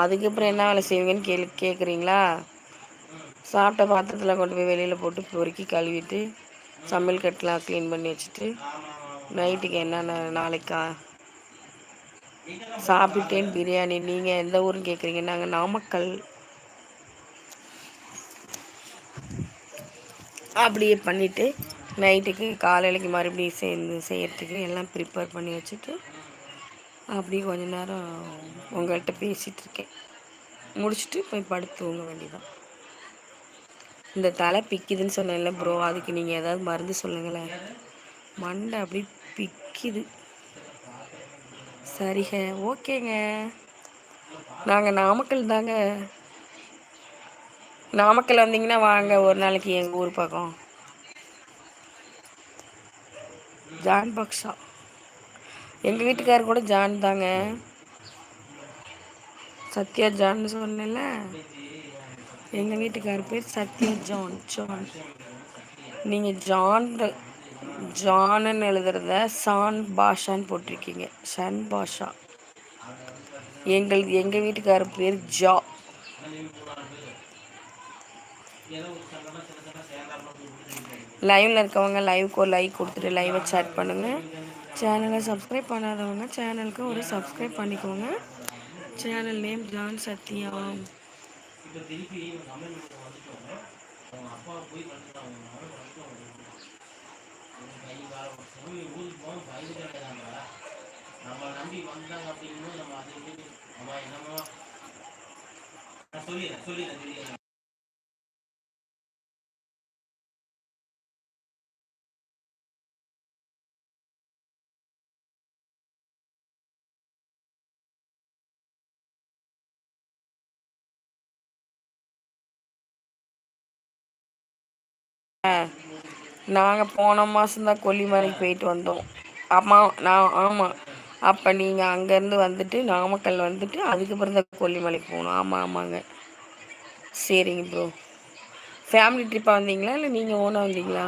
அதுக்கப்புறம் என்ன வேலை செய்வீங்கன்னு கேள்வி கேட்குறீங்களா சாப்பிட்ட பாத்திரத்தில் கொண்டு போய் வெளியில் போட்டு பொறுக்கி கழுவிட்டு சமையல் கட்டெலாம் க்ளீன் பண்ணி வச்சுட்டு நைட்டுக்கு என்னென்ன நாளைக்கா? சாப்பிட்டேன் பிரியாணி. நீங்கள் எந்த ஊருன்னு கேட்குறீங்க நாங்கள் நாமக்கல். அப்படியே பண்ணிவிட்டு நைட்டுக்கு காலையிலக்கு மறுபடியும் சேர்ந்து செய்கிறதுக்கு எல்லாம் ப்ரிப்பேர் பண்ணி வச்சுட்டு அப்படி கொஞ்ச நேரம் உங்கள்கிட்ட பேசிகிட்ருக்கேன். முடிச்சுட்டு போய் படுத்து தூங்க வேண்டியதான் இந்த தலை பிக்குதுன்னு சொன்னேன்ல ப்ரோ அதுக்கு நீங்கள் ஏதாவது மருந்து சொல்லுங்களேன். மண்டை அப்படி பிக்குது. சரிங்க ஓகேங்க. நாங்கள் நாமக்கல் தாங்க. நாமக்கல் வந்தீங்கன்னா வாங்க ஒரு நாளைக்கு எங்கள் ஊர் பக்கம். ஜான் பக்ஷா எங்கள் வீட்டுக்காரர் கூட ஜான் தாங்க. சத்யா ஜான்னு சொன்னேன்ல. எங்கள் வீட்டுக்கார் பேர் சத்யா ஜான் ஜான் நீங்கள் ஜான் ஜான்னு எழுதுறத சான் பாஷான்னு போட்டிருக்கீங்க. ஷன் பாஷா எங்கள் எங்கள் வீட்டுக்காரர் பேர் ஜா லைவில் இருக்கவங்க லைவுக்கு ஒரு லைக் கொடுத்துட்டு லைவை சேட் பண்ணுங்கள் சேனலை சப்ஸ்கிரைப் பண்ணாதவங்க சேனலுக்கு ஒரு சப்ஸ்கிரைப் பண்ணிக்கோங்க. Channel name John Sathya. நம்ம நம்பி வந்தாங்க அப்படின்னு நம்ம அது என்னமோ சொல்லிடுறேன் சொல்லிடுறேன் நாங்கள் போன மாதம்தான் கொல்லிமலைக்கு போயிட்டு வந்தோம். அம்மா நான் ஆமாம் அப்போ நீங்கள் அங்கேருந்து வந்துட்டு நாமக்கல் வந்துட்டு அதுக்கப்புறம் தான் கொல்லிமலைக்கு போகணும். ஆமாம் ஆமாங்க. சரிங்க ப்ரோ ஃபேமிலி ட்ரிப்பாக வந்தீங்களா? இல்லை நீங்கள் ஓனாக வந்தீங்களா?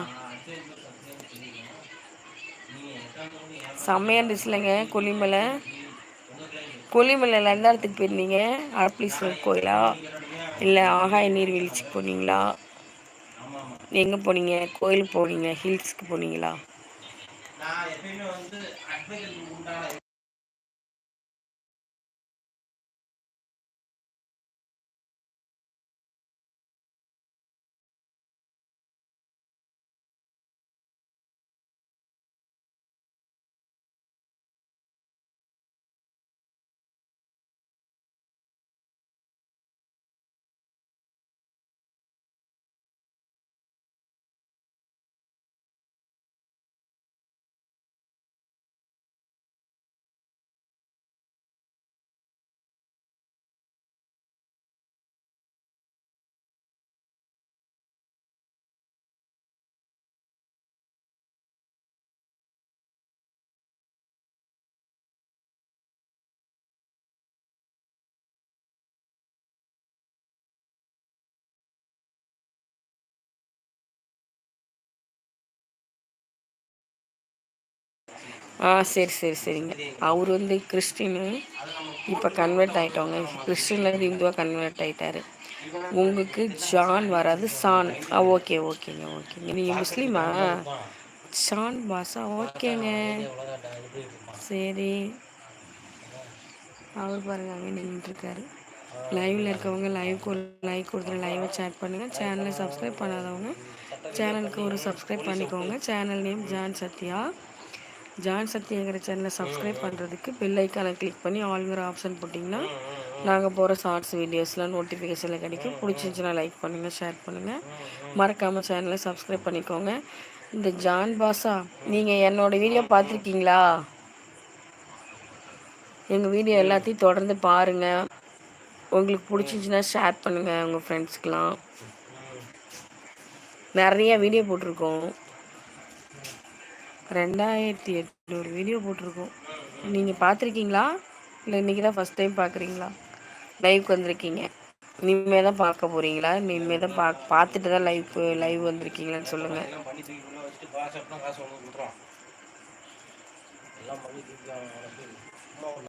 செம்மையாக இருந்துச்சு இல்லைங்க கொல்லிமலை. கொல்லிமலையில் எந்த இடத்துக்கு போயிருந்தீங்க? அரப்ளீஸ்வரர் கோயிலா? இல்லை ஆகாய நீர்வீழ்ச்சிக்கு போனீங்களா? எங்கே போனீங்க? கோயிலுக்கு போனீங்க ஹில்ஸ்க்கு போனீங்களா? ஆ சரி சரி சரிங்க. அவர் வந்து கிறிஸ்டின்னு. இப்போ கன்வெர்ட் ஆகிட்டவங்க கிறிஸ்டின்லேருந்து இந்துவாக கன்வெர்ட் ஆகிட்டாரு உங்களுக்கு ஜான் வராது சான். ஆ ஓகே ஓகேங்க ஓகேங்க. நீங்கள் முஸ்லீமா? சான் பாஷா ஓகேங்க. சரி. அவர் பாருங்க அங்கே நின்றுட்டுருக்காரு லைவில் இருக்கவங்க லைவ் லைக் கொடுத்துரு லைவை சேட் பண்ணுங்கள் சேனலை சப்ஸ்கிரைப் பண்ணாதவங்க சேனலுக்கு ஒரு சப்ஸ்கிரைப் பண்ணிக்கோங்க. Channel name John Sathya. John சக்திங்கிற சேனலை சப்ஸ்கிரைப் பண்ணுறதுக்கு பெல் ஐக்கானை கிளிக் பண்ணி ஆல்ங்கிற ஆப்ஷன் போட்டிங்கன்னா நாங்கள் போகிற ஷார்ட்ஸ் வீடியோஸ்லாம் நோட்டிஃபிகேஷனில் கிடைக்கும். பிடிச்சிருந்துச்சுன்னா லைக் பண்ணுங்கள் ஷேர் பண்ணுங்கள் மறக்காமல் சேனலை சப்ஸ்கிரைப் பண்ணிக்கோங்க. இந்த ஜான் பாஷா நீங்கள் என்னோடய வீடியோ பார்த்துருக்கீங்களா? எங்கள் வீடியோ எல்லாத்தையும் தொடர்ந்து பாருங்கள் உங்களுக்கு பிடிச்சிருந்துச்சின்னா ஷேர் பண்ணுங்கள் உங்கள் ஃப்ரெண்ட்ஸ்க்கெலாம் நிறைய வீடியோ போட்டிருக்கோம். ரெண்டாயிரத்தி எட்நூறு வீடியோ போட்டிருக்கோம். நீங்கள் பார்த்துருக்கீங்களா? இல்லை இன்றைக்கி தான் ஃபஸ்ட் டைம் பார்க்குறீங்களா லைவுக்கு வந்திருக்கீங்க. இனிமே தான் பார்க்க போகிறீங்களா இனிமே தான் பா பார்த்துட்டு தான் லைவ் லைவ் வந்திருக்கீங்களான்னு சொல்லுங்கள்